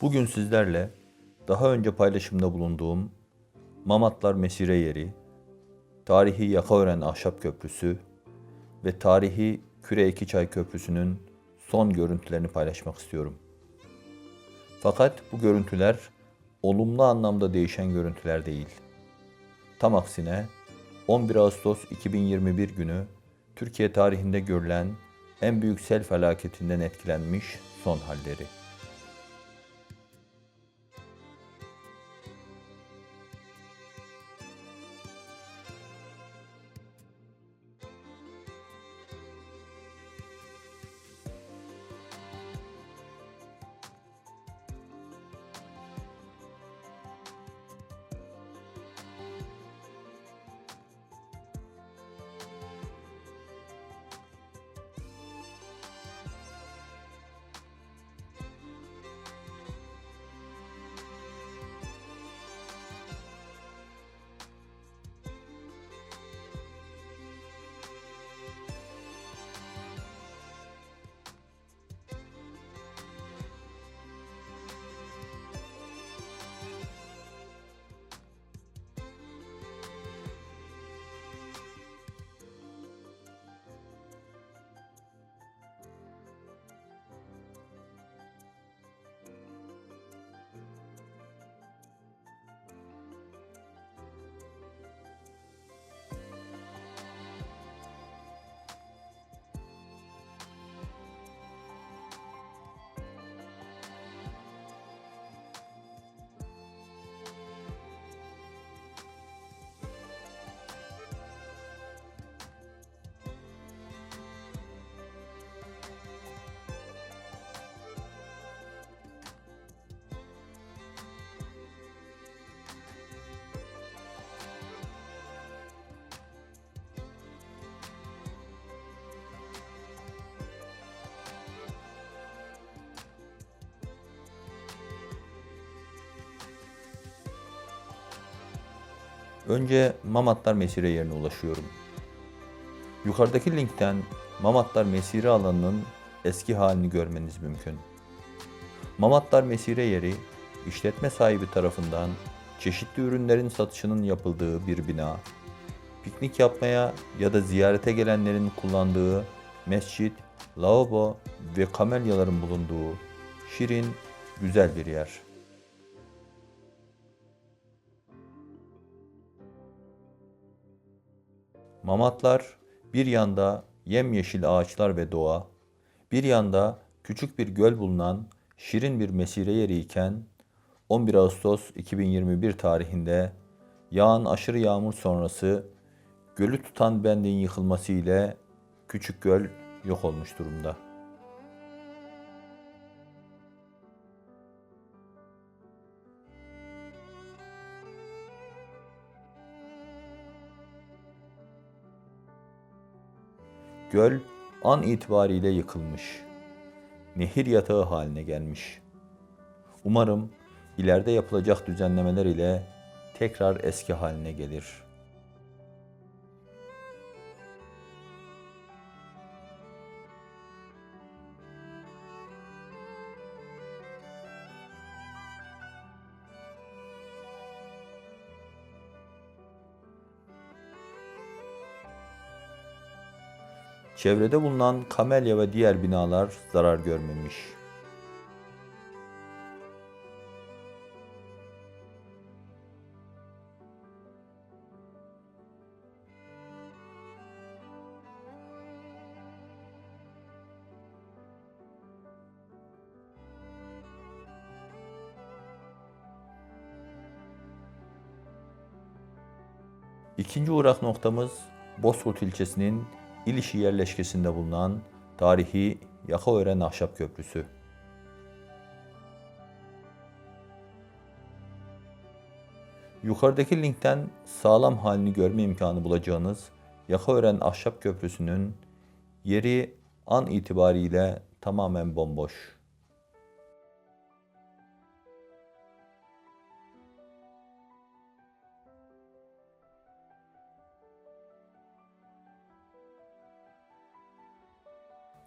Bugün sizlerle daha önce paylaşımda bulunduğum Mamatlar Mesire Yeri, tarihi Yakaören Ahşap Köprüsü ve tarihi Küre İkiçay Köprüsü'nün son görüntülerini paylaşmak istiyorum. Fakat bu görüntüler olumlu anlamda değişen görüntüler değil. Tam aksine 11 Ağustos 2021 günü Türkiye tarihinde görülen en büyük sel felaketinden etkilenmiş son halleri. Önce Mamatlar Mesire yerine ulaşıyorum. Yukarıdaki linkten Mamatlar Mesire alanının eski halini görmeniz mümkün. Mamatlar Mesire yeri işletme sahibi tarafından çeşitli ürünlerin satışının yapıldığı bir bina, piknik yapmaya ya da ziyarete gelenlerin kullandığı mescit, lavabo ve kamelyaların bulunduğu şirin, güzel bir yer. Mamatlar bir yanda yemyeşil ağaçlar ve doğa, bir yanda küçük bir göl bulunan şirin bir mesire yeri iken 11 Ağustos 2021 tarihinde yağan aşırı yağmur sonrası gölü tutan bendin yıkılması ile küçük göl yok olmuş durumda. Göl an itibariyle yıkılmış. Nehir yatağı haline gelmiş. Umarım ileride yapılacak düzenlemeler ile tekrar eski haline gelir. Çevrede bulunan kamelya ve diğer binalar zarar görmemiş. İkinci uğrak noktamız Bozkurt ilçesinin İlişi yerleşkesinde bulunan tarihi Yakaören Ahşap Köprüsü. Yukarıdaki linkten sağlam halini görme imkanı bulacağınız Yakaören Ahşap Köprüsü'nün yeri an itibariyle tamamen bomboş.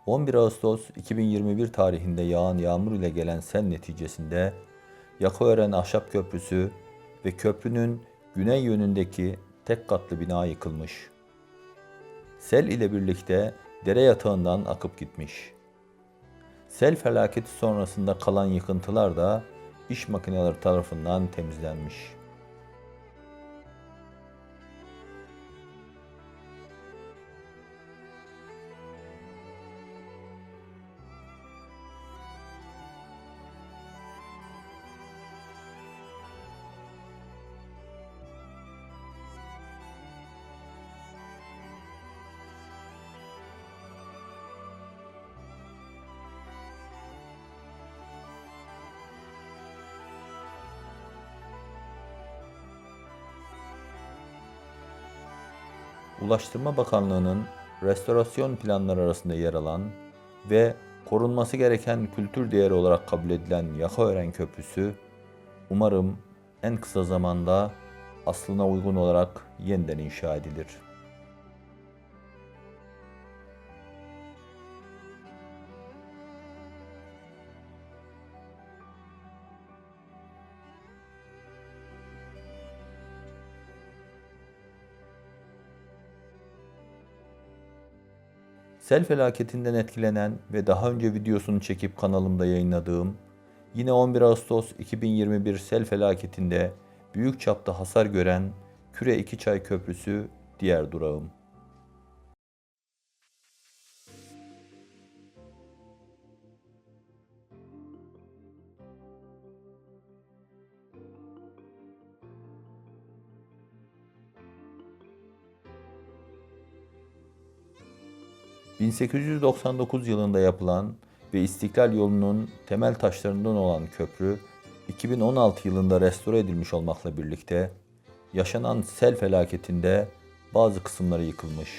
11 Ağustos 2021 tarihinde yağan yağmur ile gelen sel neticesinde Yakoören Ahşap Köprüsü ve köprünün güney yönündeki tek katlı bina yıkılmış. Sel ile birlikte dere yatağından akıp gitmiş. Sel felaketi sonrasında kalan yıkıntılar da iş makineleri tarafından temizlenmiş. Ulaştırma Bakanlığı'nın restorasyon planları arasında yer alan ve korunması gereken kültür değeri olarak kabul edilen Yakaören Köprüsü, umarım en kısa zamanda aslına uygun olarak yeniden inşa edilir. Sel felaketinden etkilenen ve daha önce videosunu çekip kanalımda yayınladığım, yine 11 Ağustos 2021 sel felaketinde büyük çapta hasar gören Küre 2 Çay Köprüsü diğer durağım. ...1899 yılında yapılan ve İstiklal yolunun temel taşlarından olan köprü... ...2016 yılında restore edilmiş olmakla birlikte... ...yaşanan sel felaketinde bazı kısımları yıkılmış.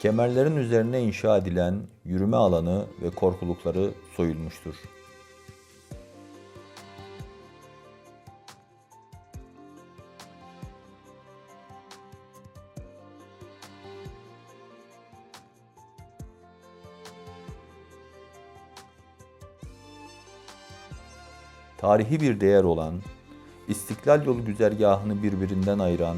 Kemerlerin üzerine inşa edilen yürüme alanı ve korkulukları soyulmuştur. Tarihi bir değer olan, İstiklal Yolu güzergahını birbirinden ayıran,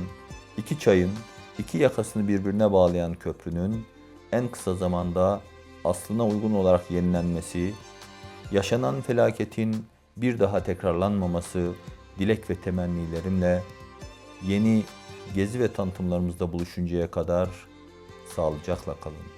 iki çayın iki yakasını birbirine bağlayan köprünün en kısa zamanda aslına uygun olarak yenilenmesi, yaşanan felaketin bir daha tekrarlanmaması dilek ve temennilerimle yeni gezi ve tanıtımlarımızda buluşuncaya kadar sağlıcakla kalın.